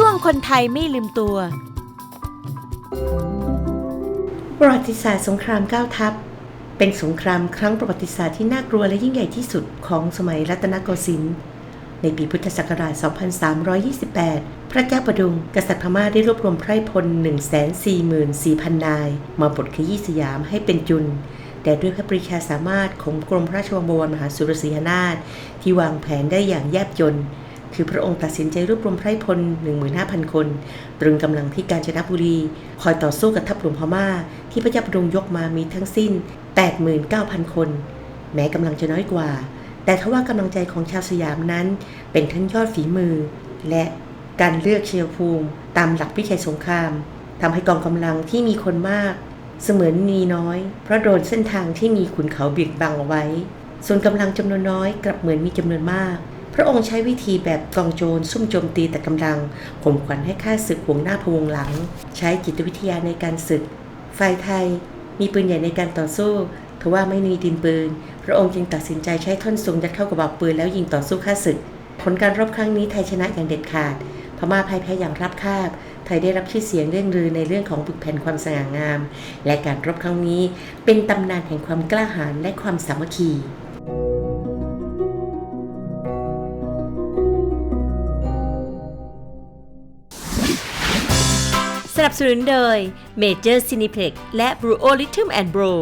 ช่วงคนไทยไม่ลืมตัว ประวัติศาสตร์สงครามเก้าทัพ เป็นสงครามครั้งประวัติศาสตร์ที่น่ากลัวและยิ่งใหญ่ที่สุดของสมัยรัตนโกสินทร์ในปีพุทธศักราช 2328 พระเจ้าประดุงกษัตริย์พม่าได้รวบรวมไพร่พล 144,000 นาย มาปลดขยี้สยามให้เป็นจุน แต่ด้วยพระปรีชาสามารถของกรมพระราชวังบวรมหาสุรสีหนาถที่วางแผนได้อย่างแยบยล คือพระองค์ตัดสินใจรวบรวมไพร่พล 15,000 คน ตรึงกำลังที่กาญจนบุรี คอยต่อสู้กับทัพหลวงพม่า ที่พระเจ้าประดุงยกมามีทั้งสิ้น 89,000 คน แม้กำลังจะน้อยกว่า แต่ทว่ากำลังใจของชาวสยามนั้น เป็นทั้งยอดฝีมือ และการเลือกเชียวภูมิ ตามหลักพิชัยสงครามทำให้กองกำลังที่มีคนมาก เสมือนมีน้อย เพราะโดนเส้นทางที่มีขุนเขาเบีบบังเอาไว้ ส่วนกำลังจำนวนน้อยกลับเหมือนมีจำนวนมาก ระองค์ใช้วิธีแบบกองโจรซุ่มโจมตีแต่กำลังข่มขวัญให้ข้าศึกห่วงหน้าพวงหลัง ใช้จิตวิทยาในการศึก ฝ่ายไทย มีปืนใหญ่ในการต่อสู้ทว่าไม่มีดินปืน พระองค์จึงตัดสินใจใช้ท่อนสูงยัดเข้ากระบอกปืนแล้วยิงต่อสู้ข้าศึก ผลการรบครั้งนี้ไทยชนะอย่างเด็ดขาด พม่าพ่ายแพ้อย่างรับคาบ ไทยได้รับชื่อเสียงเรื่องลือในเรื่องของบึกแผ่นความสง่างาม และการรบครั้งนี้เป็นตำนานแห่งความกล้าหาญและความสามัคคี นับสนุนโดย Major Cineplex และ Bro Rhythm and Bro